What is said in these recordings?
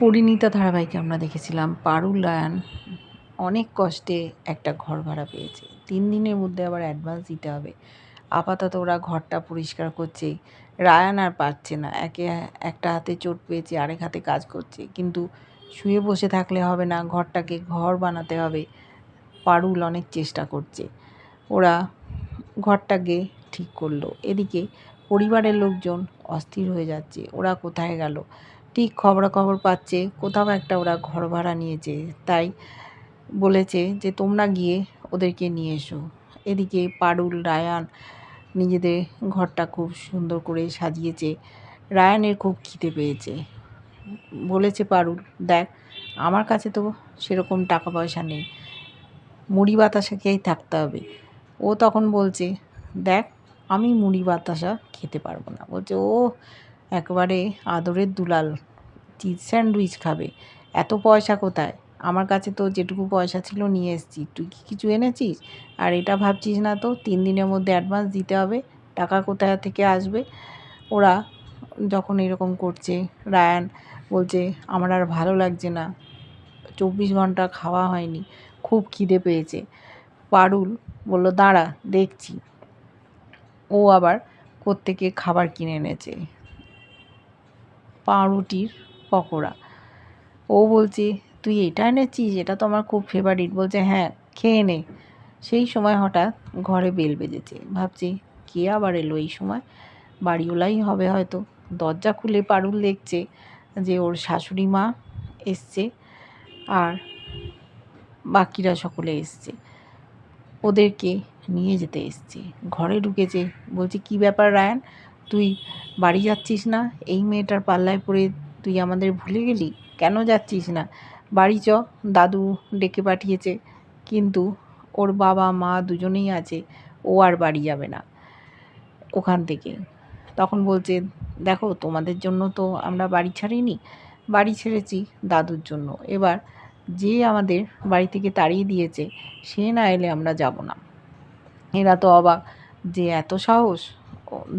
পরিণীতা ধারাবাহিকে আমরা দেখেছিলাম। পারুল রায়ান অনেক কষ্টে একটা ঘর ভাড়া পেয়েছে। তিন দিনের মধ্যে আবার অ্যাডভান্স দিতে হবে। আপাতত ওরা ঘরটা পরিষ্কার করছে। রায়ান আর পারছে না। একে একটা হাতে চোট পেয়েছে, আরেক হাতে কাজ করছে। কিন্তু শুয়ে বসে থাকলে হবে না। ঘরটাকে ঘর বানাতে হবে। পারুল অনেক চেষ্টা করছে। ওরা ঘরটাকে ঠিক করল। এদিকে পরিবারের লোকজন অস্থির হয়ে যাচ্ছে। ওরা কোথায় গেল? ঠিক খবরাখবর পাচ্ছে। কোথাও একটা ওরা ঘর ভাড়া নিয়েছে। তাই বলেছে যে, তোমরা গিয়ে ওদেরকে নিয়ে এসো। এদিকে পারুল, রায়ান নিজেদের ঘরটা খুব সুন্দর করে সাজিয়েছে। রায়ানের খুব খিদে পেয়েছে। বলেছে পারুল, দেখ, আমার কাছে তো সেরকম টাকা পয়সা নেই। মুড়ি বাতাসা খেয়েই থাকতে হবে। ও তখন বলছে, দেখ, আমি মুড়ি বাতাসা খেতে পারব না। বলছে ও একবারে আদরের দুলাল। চিজ স্যান্ডউইচ খাবে। এত পয়সা কোথায়? আমার কাছে তো যেটুকু পয়সা ছিল নিয়ে এসেছি। তুই কি কিছু এনেছিস? আর এটা ভাবছিস না তো? তিন দিনের মধ্যে অ্যাডভান্স দিতে হবে। টাকা কোথায় থেকে আসবে? ওরা যখন এরকম করছে, রায়ান বলছে, আমার আর ভালো লাগছে না। চব্বিশ ঘণ্টা খাওয়া হয়নি। খুব খিদে পেয়েছে। পারুল বলল, দাঁড়া, দেখছি। ও আবার কোত্থেকে খাবার কিনে এনেছে। পাউরুটির পকোড়া। ও বলছে, তুই এটা এনেছিস? এটা তো আমার খুব ফেভারিট বলছে হ্যাঁ খেয়ে নে। সেই সময় হঠাৎ ঘরে বেল বেজেছে। ভাবছি, কে আবার এলো এই সময়? বাড়িওলাই হবে হয়তো। দরজা খুলে পারুল দেখছে যে ওর শাশুড়ি মা এসছে আর বাকিরা সকলে এসছে। ওদেরকে নিয়ে যেতে এসছে। ঘরে ঢুকেছে। বলছে, কি ব্যাপার রায়ান? তুই বাড়ি যাচ্ছিস না? এই মেয়েটার পাল্লায় পড়ে তুই আমাদের ভুলে গেলি? কেন যাচ্ছিস না? বাড়ি চ, দাদু ডেকে পাঠিয়েছে। কিন্তু ওর বাবা, মা দুজনেই আছে। ও আর বাড়ি যাবে না ওখান থেকে। তখন বলছে, দেখো, তোমাদের জন্য তো আমরা বাড়ি ছাড়িনি। বাড়ি ছেড়েছি দাদুর জন্য। এবার যে আমাদের বাড়ি থেকে তাড়িয়ে দিয়েছে, সে না এলে আমরা যাব না। এরা তো অবাক যে এত সাহস।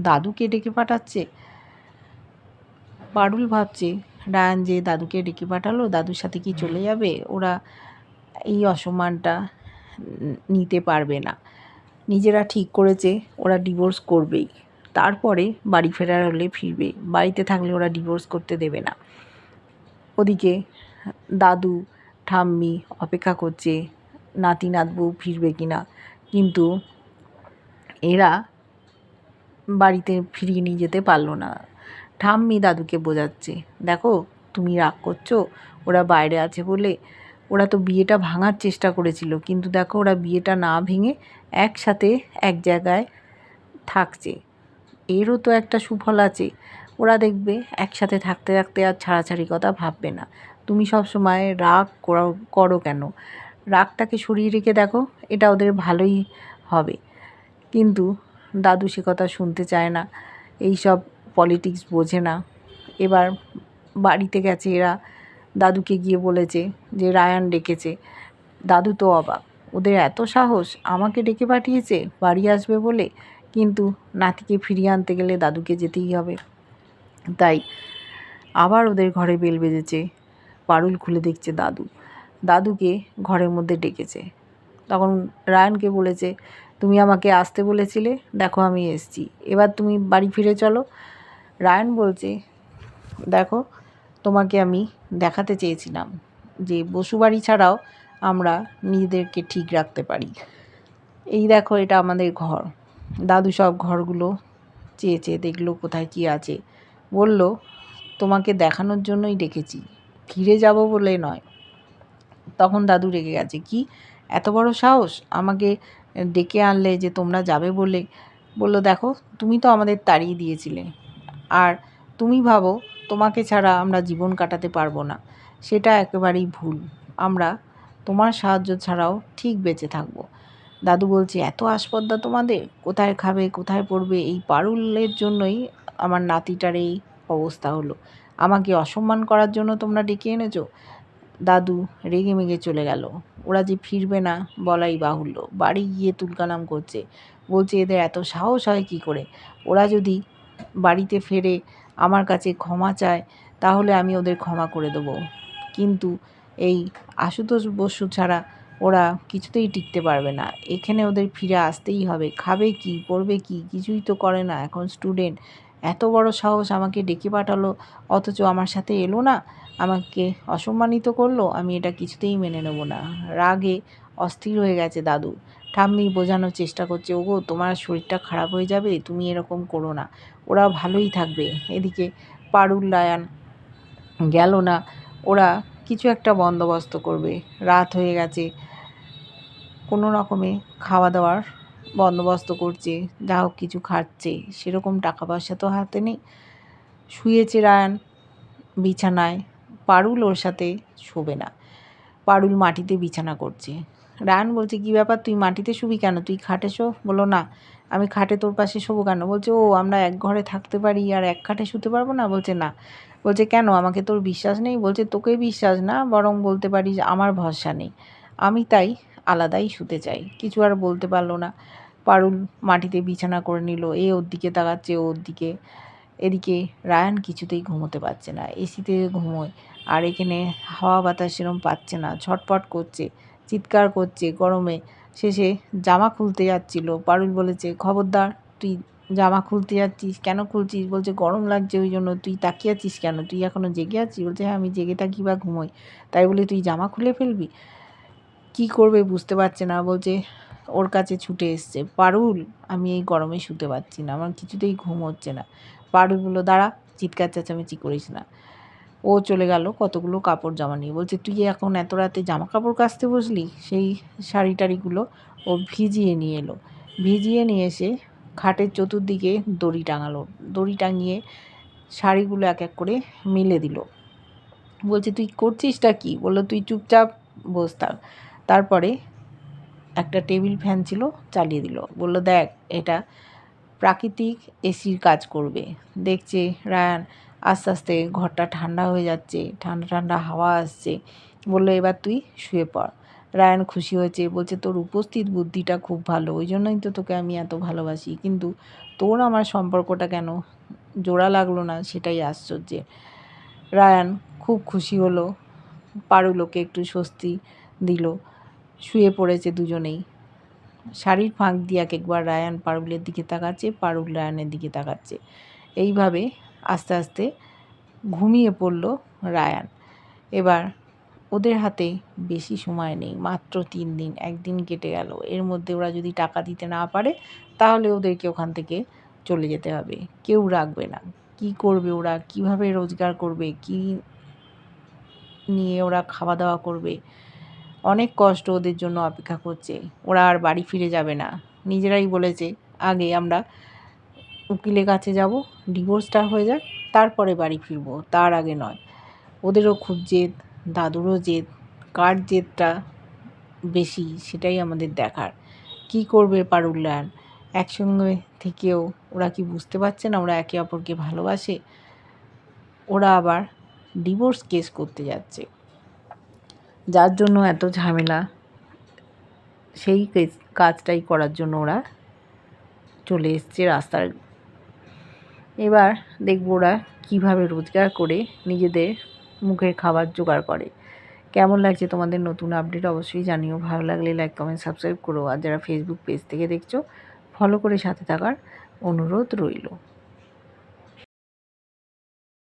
দাদুকে ডেকে পাঠাচ্ছে? পারুল ভাবছে রায়ান যে দাদুকে ডেকে পাঠালো দাদুর সাথে কি চলে যাবে? ওরা এই অসম্মানটা নিতে পারবে না। নিজেরা ঠিক করেছে ওরা ডিভোর্স করবেই। তারপরে বাড়ি ফেরার হলে ফিরবে। বাড়িতে থাকলে ওরা ডিভোর্স করতে দেবে না। ওদিকে দাদু ঠাম্মি অপেক্ষা করছে নাতি নাতবু ফিরবে কি না কিন্তু এরা বাড়িতে ফিরিয়ে নিয়ে যেতে পারল না। ঠাম্মি দাদুকে বোঝাচ্ছে, দেখো, তুমি রাগ করছ, ওরা বাইরে আছে বলে ওরা তো বিয়েটা ভাঙার চেষ্টা করেছিল, কিন্তু দেখো ওরা বিয়েটা না ভেঙে একসাথে এক জায়গায় থাকছে। এরও তো একটা সুফল আছে। ওরা দেখবে একসাথে থাকতে থাকতে আর ছাড়াছাড়ি কথা ভাববে না। তুমি সব সময় রাগ করো কেন? রাগটাকে সরিয়ে রেখে দেখো, এটা ওদের ভালোই হবে। কিন্তু দাদু সে কথা শুনতে চায় না এই সব পলিটিক্স বোঝে না। এবার বাড়িতে গেছে এরা, দাদুকে গিয়ে বলেছে যে রায়ান ডেকেছে। দাদু তো অবাক, ওদের এত সাহস, আমাকে ডেকে পাঠিয়েছে, বাড়ি আসবে বলে? কিন্তু নাতিকে ফিরিয়ে আনতে গেলে দাদুকে যেতেই হবে। তাই আবার ওদের ঘরে বেল বেজেছে, পারুল খুলে দেখছে দাদু। দাদুকে ঘরের মধ্যে ডেকেছে। তখন রায়ানকে বলেছে তুমি আমাকে আসতে বলেছিলে, দেখো আমি এসছি। এবার তুমি বাড়ি ফিরে চলো। রায়ান বলছে, দেখো, তোমাকে আমি দেখাতে চেয়েছিলাম যে বসুবাড়ি ছাড়াও আমরা নিজেদেরকে ঠিক রাখতে পারি। এই দেখো, এটা আমাদের ঘর। দাদু সব ঘরগুলো চেয়ে চেয়ে দেখল কোথায় কী আছে। বলল, তোমাকে দেখানোর জন্যই ডেকেছি, ফিরে যাব বলে নয়। তখন দাদু রেগে গেছে, কি? এত বড় সাহস আমাকে ডেকে আনলে যে তোমরা যাবে বলে? বলল, দেখো, তুমি তো আমাদের তাড়িয়ে দিয়েছিলে। আর তুমি ভাবো, তোমাকে ছাড়া আমরা জীবন কাটাতে পারব না। সেটা একেবারেই ভুল। আমরা তোমার সাহায্য ছাড়াও ঠিক বেঁচে থাকব। দাদু বলছে, এত আসপদ্দা তোমাদের? কোথায় খাবে, কোথায় পড়বে? এই পারুলের জন্যই আমার নাতিটার এই অবস্থা হলো। আমাকে অসম্মান করার জন্য তোমরা ডেকে এনেছো? দাদু রেগে মেগে চলে গেল। ওরা যে ফিরবে না বলাই বাহুল্য। বাড়ি গিয়ে তুলকালাম করছে। বলছে, এদের এত সাহস হয় কী করে? ওরা যদি বাড়িতে ফেরে আমার কাছে ক্ষমা চায়, তাহলে আমি ওদের ক্ষমা করে দেবো। কিন্তু এই আশুতোষ বসু ছাড়া ওরা কিছুতেই টিকতে পারবে না। এখানে ওদের ফিরে আসতেই হবে। খাবে কি, পড়বে কি, কিছুই তো করে না। এখন স্টুডেন্ট এত বড় সাহস আমাকে ডেকে পাঠালো, অথচ আমার সাথে এলো না। আমাকে অসম্মানিত করল, আমি এটা কিছুতেই মেনে নেব না। রাগে অস্থির হয়ে গেছে দাদু। ঠাম্মি বোঝানোর চেষ্টা করছে, ওগো, তোমার শরীরটা খারাপ হয়ে যাবে, তুমি এরকম করো না। ওরা ভালোই থাকবে। এদিকে পারুল লায়ান গেল না। ওরা কিছু একটা বন্দোবস্ত করবে। রাত হয়ে গেছে। কোনো রকমে খাওয়া দাওয়ার বন্দোবস্ত করছে যা হোক কিছু খাচ্ছে। সেরকম টাকা পয়সা তো হাতে নেই। শুয়েছে রায়ান বিছানায়। পারুল ওর সাথে শোবে না। পারুল মাটিতে বিছানা করছে। রায়ান বলছে, কী ব্যাপার? তুই মাটিতে শুবি কেন? তুই খাটে শো? বলো না, আমি খাটে তোর পাশে শোবো কেন? বলছে, ও, আমরা এক ঘরে থাকতে পারি আর এক খাটে শুতে পারব না? বলছে না। বলছে, কেন? আমাকে তোর বিশ্বাস নেই? বলছে, তোকে বিশ্বাস না, বরং বলতে পারিস আমার ভরসা নেই। আমি তাই আলাদাই শুতে চাই কিছু আর বলতে পারল না। পারুল মাটিতে বিছানা করে নিল। এ ওর দিকে তাকাচ্ছে ওর দিকে। এদিকে রায়ান কিছুতেই ঘুমোতে পারছে না। এসিতে ঘুমোয়। আর এখানে হাওয়া বাতাস সেরম পাচ্ছে না। ছটপট করছে, চিৎকার করছে গরমে। শেষে জামা খুলতে যাচ্ছিল। পারুল বলেছে, খবরদার, তুই জামা খুলতে যাচ্ছিস? কেন খুলছিস? বলছে, গরম লাগছে ওই জন্য। তুই তাকিয়ে আছিস কেন? তুই এখনও জেগে আছিস? বলছে হ্যাঁ আমি জেগে থাকি বা ঘুমোই। তাই বলে তুই জামা খুলে ফেলবি? কি করবে বুঝতে পারছে না। বলছে, ওর কাছে ছুটে এসছে। পারুল, আমি এই গরমে শুতে পারছি না। আমার কিছুতেই ঘুম হচ্ছে না। পারুল বলল, দাঁড়া, চিৎকার চেঁচামেচি করিস না। ও চলে গেল কতগুলো কাপড় জামা নিয়ে। বলছে, তুই এখন এত রাতে জামা কাপড় কাচতে বসলি? সেই শাড়ি টাড়িগুলো ও ভিজিয়ে নিয়ে এলো। ভিজিয়ে নিয়ে এসে খাটের চতুর্দিকে দড়ি টাঙালো। দড়ি টাঙিয়ে শাড়িগুলো এক এক করে মিলে দিল। বলছে, তুই করছিসটা কি? বলল, তুই চুপচাপ বস থাক। তারপরে একটা টেবিল ফ্যান ছিল, চালিয়ে দিল। বলল, দেখ, এটা প্রাকৃতিক এসির কাজ করবে। দেখছে, রায়ান, আস্তে আস্তে ঘরটা ঠান্ডা হয়ে যাচ্ছে, ঠান্ডা ঠান্ডা হাওয়া আসছে। বলল, এবার তুই শুয়ে পড়। রায়ান খুশি হয়েছে, বলছে, তোর উপস্থিত বুদ্ধিটা খুব ভালো, ওই জন্যই তো তোকে আমি এত ভালোবাসি। কিন্তু তোর আমার সম্পর্কটা কেন জোড়া লাগল না, সেটাই আশ্চর্যের রায়ান খুব খুশি হলো, পারুলোকে একটু স্বস্তি দিল। শুয়ে পড়েছে দুজনেই। শাড়ির ফাঁক দিয়ে এক একবার রায়ান পারুলের দিকে তাকাচ্ছে, পারুল রায়ানের দিকে তাকাচ্ছে। এইভাবে আস্তে আস্তে ঘুমিয়ে পড়ল রায়ান। এবার ওদের হাতে বেশি সময় নেই, মাত্র তিন দিন, একদিন কেটে গেল। এর মধ্যে ওরা যদি টাকা দিতে না পারে, তাহলে ওদেরকে ওখান থেকে চলে যেতে হবে। কেউ রাখবে না। কি করবে ওরা? কীভাবে রোজগার করবে? কি নিয়ে ওরা খাওয়া দাওয়া করবে? অনেক কষ্ট ওদের জন্য অপেক্ষা করছে। ওরা আর বাড়ি ফিরে যাবে না। নিজেরাই বলেছে, আগে আমরা উকিলের কাছে যাব, ডিভোর্সটা হয়ে যাক, তারপরে বাড়ি ফিরবো। তার আগে নয়। ওদেরও খুব জেদ, দাদুরও জেদ, কার জেদটা বেশি সেটাই আমাদের দেখার। কি করবে পারুল্লায়ন একসঙ্গে থেকেও ওরা কি বুঝতে পারছে না ওরা একে অপরকে ভালোবাসে? ওরা আবার ডিভোর্স কেস করতে যাচ্ছে। যার জন্য এত ঝামেলা, সেই কাজটাই করার জন্য ওরা চলে এসছে রাস্তার। এবার দেখব ওরা কীভাবে রোজগার করে নিজেদের মুখের খাবার জোগাড় করে। কেমন লাগছে তোমাদের নতুন আপডেট অবশ্যই জানিও। ভালো লাগলে লাইক কমেন্ট সাবস্ক্রাইব করো। আর যারা ফেসবুক পেজ থেকে দেখছ ফলো করে সাথে থাকার অনুরোধ রইল।